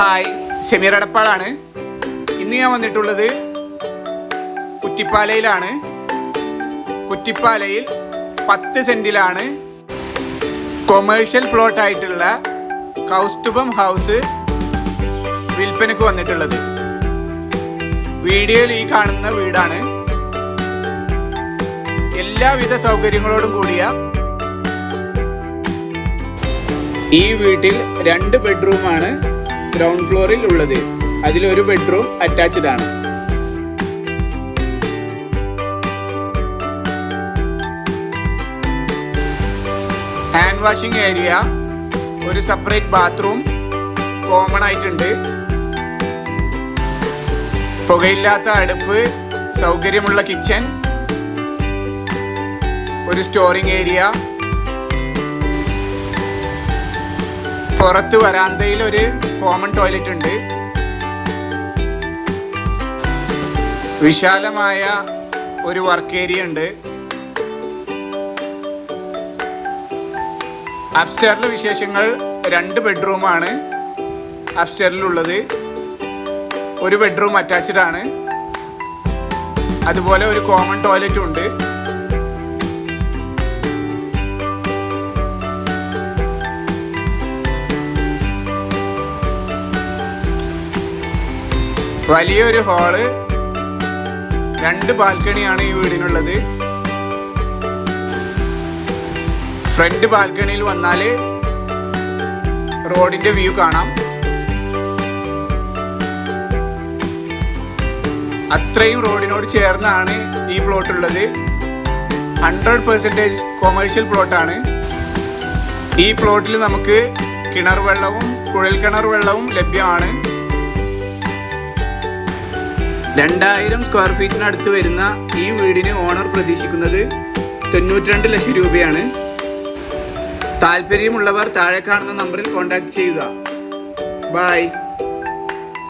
Hi Shameer അടപ്പാളാണ്. ഇന്ന് ഞാൻ വന്നിട്ടുള്ളത് കുറ്റിപ്പാലയിലാണ്. കുറ്റിപ്പാലയിൽ പത്ത് സെന്റിലാണ് കൊമേഴ്ഷ്യൽ പ്ലോട്ട് ആയിട്ടുള്ള കൗസ്തുഭം ഹൗസ് വിൽപ്പനക്ക് വന്നിട്ടുള്ളത്. വീഡിയോയിൽ ഈ കാണുന്ന വീടാണ്. എല്ലാവിധ സൗകര്യങ്ങളോടും കൂടിയ ഈ വീട്ടിൽ രണ്ട് ബെഡ്റൂമാണ് ഗ്രൗണ്ട് ഫ്ലോറിൽ ഉള്ളത്. അതിലൊരു ബെഡ്റൂം അറ്റാച്ച്ഡ് ആണ്. ഹാൻഡ് വാഷിംഗ് ഏരിയ ഒരു സെപ്പറേറ്റ് ബാത്റൂം കോമൺ ആയിട്ടുണ്ട്. പുകയില്ലാത്ത അടുപ്പ് സൗകര്യമുള്ള കിച്ചൺ ഒരു സ്റ്റോറിംഗ് ഏരിയ പുറത്ത് വരാന്തയിൽ ഒരു കോമൺ ടോയ്ലറ്റ് ഉണ്ട്. വിശാലമായ ഒരു വർക്ക് ഏരിയ ഉണ്ട്. അപ്സ്റ്റേറിലെ വിശേഷങ്ങൾ രണ്ട് ബെഡ്റൂമാണ് അപ്സ്റ്റേറിലുള്ളത് ഒരു ബെഡ്റൂം അറ്റാച്ച്ഡ് ആണ്. അതുപോലെ ഒരു കോമൺ ടോയ്ലറ്റും ഉണ്ട്. വലിയൊരു ഹാൾ. രണ്ട് ബാൽക്കണിയാണ് ഈ വീടിനുള്ളത്. ഫ്രണ്ട് ബാൽക്കണിയിൽ വന്നാൽ റോഡിന്റെ വ്യൂ കാണാം. അത്രയും റോഡിനോട് ചേർന്നാണ് ഈ പ്ലോട്ട് ഉള്ളത് ഹൺഡ്രഡ് പെർസെന്റേജ് കൊമേഴ്ഷ്യൽ പ്ലോട്ടാണ്. ഈ പ്ലോട്ടിൽ നമുക്ക് കിണർ വെള്ളവും കുഴൽ കിണർ വെള്ളവും ലഭ്യമാണ്. രണ്ടായിരം സ്ക്വയർ ഫീറ്റിനടുത്ത് വരുന്ന ഈ വീടിന് ഓണർ പ്രതീക്ഷിക്കുന്നത് തൊണ്ണൂറ്റിരണ്ട് ലക്ഷം രൂപയാണ്. താല്പര്യമുള്ളവർ താഴെ കാണുന്ന നമ്പറിൽ കോൺടാക്ട് ചെയ്യുക. ബൈ